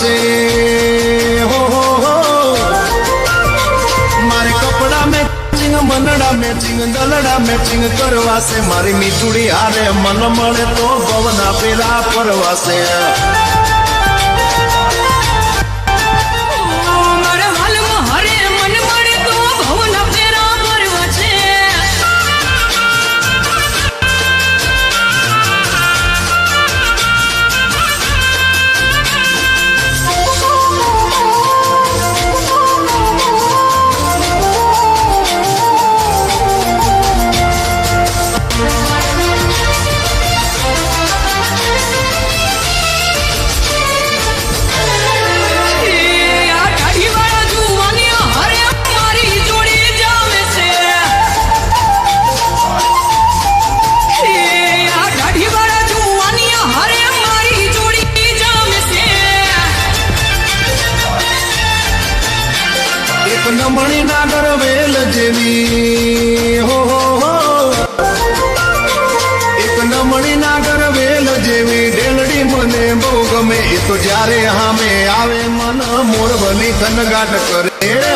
છે. હો હો હો. મારે કપડા મેચિંગ મનડા મેચિંગ દલડા મેચિંગ કરવા છે મારી મીઠુડી હારે મન મળે તો ભવના પેલા પરવાસે નમણી નાગર વેલ જેવી. હો હો હો. એક નમણી નાગર વેલ જેવી. ડેલડી મને બહુ ગમે. તો જ્યારે હામે આવે, મન મોરબની ધનગાટ કરે.